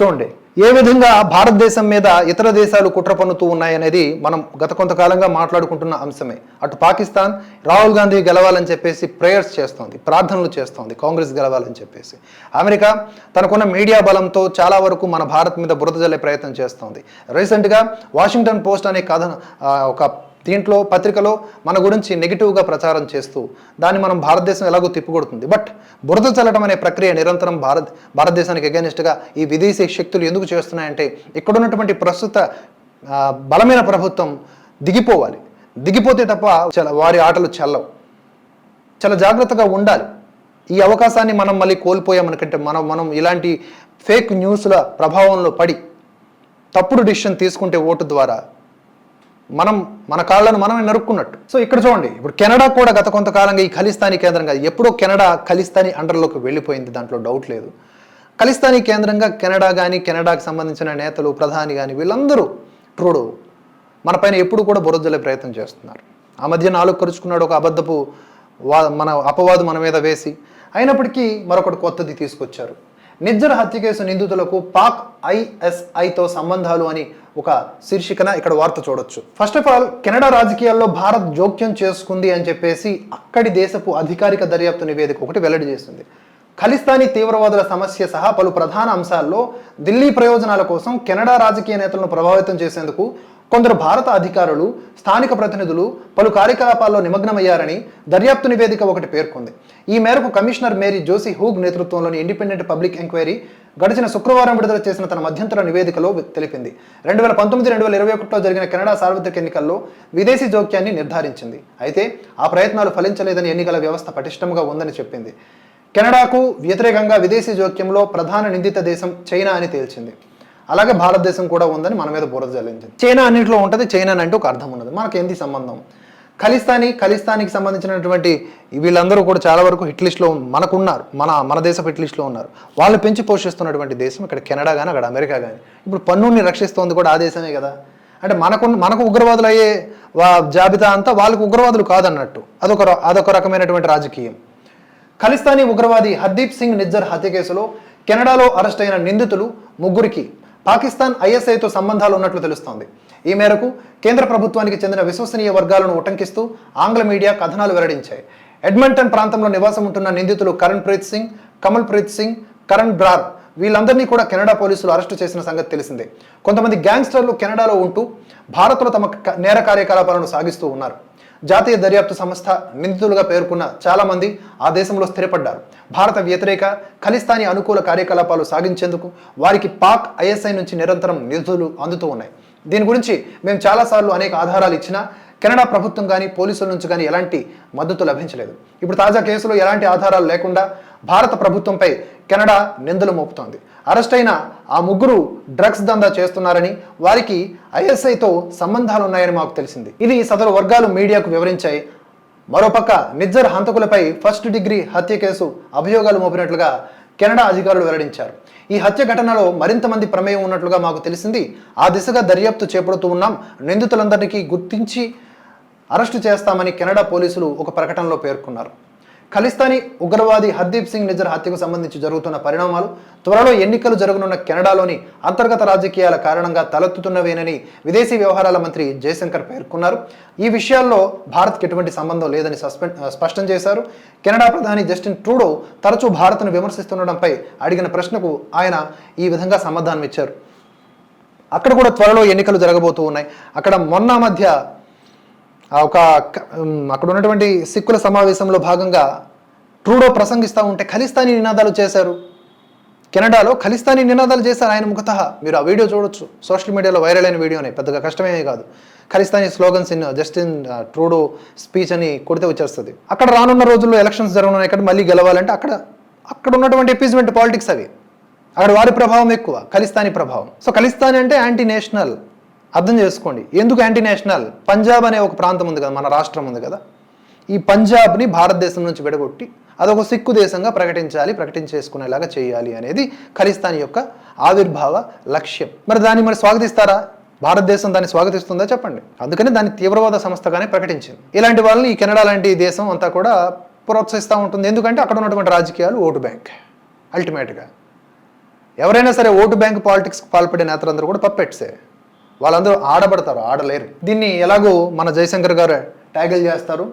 చూడండి ఏ విధంగా భారతదేశం మీద ఇతర దేశాలు కుట్ర పన్నుతూ ఉన్నాయనేది మనం గత కొంతకాలంగా మాట్లాడుకుంటున్న అంశమే. అటు పాకిస్తాన్ రాహుల్ గాంధీ గెలవాలని చెప్పేసి ప్రేయర్స్ చేస్తోంది ప్రార్థనలు చేస్తోంది కాంగ్రెస్ గెలవాలని చెప్పేసి. అమెరికా తనకున్న మీడియా బలంతో చాలా వరకు మన భారత్ మీద బురద జల్లే ప్రయత్నం చేస్తోంది. రీసెంట్గా వాషింగ్టన్ పోస్ట్ అనే కథ ఒక దీంట్లో పత్రికలో మన గురించి నెగిటివ్గా ప్రచారం చేస్తూ దాన్ని మనం భారతదేశం ఎలాగో తిప్పికొడుతుంది. బట్ బురద చల్లడం అనే ప్రక్రియ నిరంతరం భారత్ భారతదేశానికి అగేనిస్ట్గా ఈ విదేశీ శక్తులు ఎందుకు చేస్తున్నాయంటే ఇక్కడ ఉన్నటువంటి ప్రస్తుత బలమైన ప్రభుత్వం దిగిపోవాలి. దిగిపోతే తప్ప వారి ఆటలు చల్లవు. చాలా జాగ్రత్తగా ఉండాలి. ఈ అవకాశాన్ని మనం మళ్ళీ కోల్పోయామనుకంటే మనం మనం ఇలాంటి ఫేక్ న్యూస్ల ప్రభావంలో పడి తప్పుడు డిసిషన్ తీసుకుంటే ఓటు ద్వారా మనం మన కాళ్ళను మనమే నరుక్కున్నట్టు. సో ఇక్కడ చూడండి ఇప్పుడు కెనడా కూడా గత కొంతకాలంగా ఈ ఖలిస్తానీ కేంద్రంగా ఎప్పుడో కెనడా ఖలిస్తానీ అండర్లోకి వెళ్ళిపోయింది దాంట్లో డౌట్ లేదు. ఖలిస్తానీ కేంద్రంగా కెనడా కానీ కెనడాకి సంబంధించిన నేతలు ప్రధాని కానీ వీళ్ళందరూ ట్రూడు మన పైన ఎప్పుడు కూడా బురదలే ప్రయత్నం చేస్తున్నారు. ఆ మధ్య నాలుగు ఖర్చుకున్నాడు ఒక అబద్ధపు వా మన అపవాదు మన మీద వేసి అయినప్పటికీ మరొకటి కొత్తది తీసుకొచ్చారు. నిజ్జర్ హత్య కేసు నిందితులకు పాక్ ఐఎస్ఐతో సంబంధాలు అని ఒక శీర్షికన ఇక్కడ వార్త చూడొచ్చు. ఫస్ట్ ఆఫ్ ఆల్ కెనడా రాజకీయాల్లో భారత్ జోక్యం చేసుకుంది అని చెప్పేసి అక్కడి దేశపు అధికారిక దర్యాప్తు నివేదిక ఒకటి వెల్లడి చేసింది. ఖలిస్తానీ తీవ్రవాదుల సమస్య సహా పలు ప్రధాన అంశాల్లో ఢిల్లీ ప్రయోజనాల కోసం కెనడా రాజకీయ నేతలను ప్రభావితం చేసేందుకు కొందరు భారత అధికారులు స్థానిక ప్రతినిధులు పలు కార్యకలాపాల్లో నిమగ్నమయ్యారని దర్యాప్తు నివేదిక ఒకటి పేర్కొంది. ఈ మేరకు కమిషనర్ మేరీ జోసి హూగ్ నేతృత్వంలోని ఇండిపెండెంట్ పబ్లిక్ ఎంక్వైరీ గడిచిన శుక్రవారం విడుదల చేసిన తన మధ్యంతర నివేదికలో తెలిపింది. రెండు వేల పంతొమ్మిది రెండు వేల ఇరవై ఒకటిలో జరిగిన కెనడా సార్వత్రిక ఎన్నికల్లో విదేశీ జోక్యాన్ని నిర్ధారించింది. అయితే ఆ ప్రయత్నాలు ఫలించలేదని ఎన్నికల వ్యవస్థ పటిష్టంగా ఉందని చెప్పింది. కెనడాకు వ్యతిరేకంగా విదేశీ జోక్యంలో ప్రధాన నిందిత దేశం చైనా అని తేల్చింది. అలాగే భారతదేశం కూడా ఉందని మన మీద బురద జల్లించింది చైనా అన్నింటిలో ఉంటుంది చైనా అంటే ఒక అర్థం ఉన్నది. మనకి ఏంది సంబంధం? ఖలిస్తానీ ఖలిస్తానికి సంబంధించినటువంటి వీళ్ళందరూ కూడా చాలా వరకు హిట్ లిస్ట్లో మనకు ఉన్నారు మన మన దేశ హిట్ లిస్ట్లో ఉన్నారు. వాళ్ళు పెంచి పోషిస్తున్నటువంటి దేశం ఇక్కడ కెనడా కానీ అక్కడ అమెరికా కానీ ఇప్పుడు పన్నుని రక్షిస్తోంది కూడా ఆ దేశమే కదా. అంటే మనకు మనకు ఉగ్రవాదులు అయ్యే వా జాబితా అంతా వాళ్ళకు ఉగ్రవాదులు కాదన్నట్టు. అదొక అదొక రకమైనటువంటి రాజకీయం. ఖలిస్తానీ ఉగ్రవాది హర్దీప్ సింగ్ నిజ్జర్ హత్య కేసులో కెనడాలో అరెస్ట్ అయిన నిందితులు ముగ్గురికి పాకిస్తాన్ ఐఎస్ఐతో సంబంధాలు ఉన్నట్లు తెలుస్తోంది. ఈ మేరకు కేంద్ర ప్రభుత్వానికి చెందిన విశ్వసనీయ వర్గాలను ఉటంకిస్తూ ఆంగ్ల మీడియా కథనాలు వెల్లడించాయి. ఎడ్మంటన్ ప్రాంతంలో నివాసం ఉంటున్న నిందితులు కరణ్ ప్రీత్ సింగ్ కమల్ ప్రీత్ సింగ్ కరణ్ బ్రార్ వీళ్ళందరినీ కూడా కెనడా పోలీసులు అరెస్టు చేసిన సంగతి తెలిసిందే. కొంతమంది గ్యాంగ్స్టర్లు కెనడాలో ఉంటూ భారత్లో తమ క- నేర కార్యకలాపాలను సాగిస్తూ ఉన్నారు. జాతీయ దర్యాప్తు సంస్థ నిందితులుగా పేర్కొన్న చాలా మంది ఆ దేశంలో స్థిరపడ్డారు. భారత వ్యతిరేక ఖలిస్తానీ అనుకూల కార్యకలాపాలు సాగించేందుకు వారికి పాక్ ఐఎస్ఐ నుంచి నిరంతరం నిధులు అందుతూ ఉన్నాయి. దీని గురించి మేము చాలాసార్లు అనేక ఆధారాలు ఇచ్చినా కెనడా ప్రభుత్వం కానీ పోలీసుల నుంచి కానీ ఎలాంటి మద్దతు లభించలేదు. ఇప్పుడు తాజా కేసులో ఎలాంటి ఆధారాలు లేకుండా భారత ప్రభుత్వంపై కెనడా నిందలు మోపుతోంది. అరెస్ట్ అయిన ఆ ముగ్గురు డ్రగ్స్ దందా చేస్తున్నారని వారికి ఐఎస్ఐతో సంబంధాలు ఉన్నాయని మాకు తెలిసింది. ఇది సదరు వర్గాలు మీడియాకు వివరించాయి. మరోపక్క నిజ్జర్ హంతకులపై ఫస్ట్ డిగ్రీ హత్య కేసు అభియోగాలు మోపినట్లుగా కెనడా అధికారులు వెల్లడించారు. ఈ హత్య ఘటనలో మరింత మంది ప్రమేయం ఉన్నట్లుగా మాకు తెలిసింది. ఆ దిశగా దర్యాప్తు చేపడుతూ ఉన్నాం. నిందితులందరికీ గుర్తించి అరెస్టు చేస్తామని కెనడా పోలీసులు ఒక ప్రకటనలో పేర్కొన్నారు. ఖలిస్తానీ ఉగ్రవాది హర్దీప్ సింగ్ నిజర్ హత్యకు సంబంధించి జరుగుతున్న పరిణామాలు త్వరలో ఎన్నికలు జరగనున్న కెనడాలోని అంతర్గత రాజకీయాల కారణంగా తలెత్తుతున్నవేనని విదేశీ వ్యవహారాల మంత్రి జయశంకర్ పేర్కొన్నారు. ఈ విషయాల్లో భారత్కి ఎటువంటి సంబంధం లేదని సస్పెండ్ స్పష్టం చేశారు. కెనడా ప్రధాని జస్టిన్ ట్రూడో తరచూ భారత్ను విమర్శిస్తుండడంపై అడిగిన ప్రశ్నకు ఆయన ఈ విధంగా సమాధానం ఇచ్చారు అక్కడ కూడా త్వరలో ఎన్నికలు జరగబోతూ ఉన్నాయి. అక్కడ మొన్న మధ్య ఒక అక్కడ ఉన్నటువంటి సిక్కుల సమావేశంలో భాగంగా ట్రూడో ప్రసంగిస్తూ ఉంటే ఖలిస్తానీ నినాదాలు చేశారు. కెనడాలో ఖలిస్తానీ నినాదాలు చేశారు ఆయన ముఖత. మీరు ఆ వీడియో చూడొచ్చు. సోషల్ మీడియాలో వైరల్ అయిన వీడియోనే. పెద్దగా కష్టమే కాదు. Khalistani slogans in Justin Trudeau speech అని కొడితే వచ్చేస్తుంది. అక్కడ రానున్న రోజుల్లో ఎలక్షన్స్ జరగనున్నాయి. ఇక్కడ మళ్ళీ గెలవాలంటే అక్కడ అక్కడ ఉన్నటువంటి ఎపీజ్మెంట్ పాలిటిక్స్ అవి. అక్కడ వారి ప్రభావం ఎక్కువ. ఖలిస్తానీ ప్రభావం. సో ఖలిస్తానీ అంటే యాంటీ నేషనల్ అర్థం చేసుకోండి. ఎందుకు యాంటీ నేషనల్ పంజాబ్ అనే ఒక ప్రాంతం ఉంది కదా మన రాష్ట్రం ఉంది కదా. ఈ పంజాబ్ని భారతదేశం నుంచి విడగొట్టి అదొక సిక్కు దేశంగా ప్రకటించాలి ప్రకటించేసుకునేలాగా చేయాలి అనేది ఖలిస్తాన్ యొక్క ఆవిర్భావ లక్ష్యం. మరి దాన్ని మరి స్వాగతిస్తారా? భారతదేశం దాన్ని స్వాగతిస్తుందా చెప్పండి. అందుకని దాన్ని తీవ్రవాద సంస్థగానే ప్రకటించింది. ఇలాంటి వాళ్ళని ఈ కెనడా లాంటి దేశం అంతా కూడా ప్రోత్సహిస్తూ ఉంటుంది. ఎందుకంటే అక్కడ ఉన్నటువంటి రాజకీయాలు ఓటు బ్యాంక్ అల్టిమేట్గా ఎవరైనా సరే ఓటు బ్యాంక్ పాలిటిక్స్కి పాల్పడే నేతలందరూ కూడా పప్పెట్సే వాళ్ళందరూ ఆడబడతారు ఆడలేరు. దీన్ని ఎలాగో మన జయశంకర్ గారు ట్యాగిల్ చేస్తారు.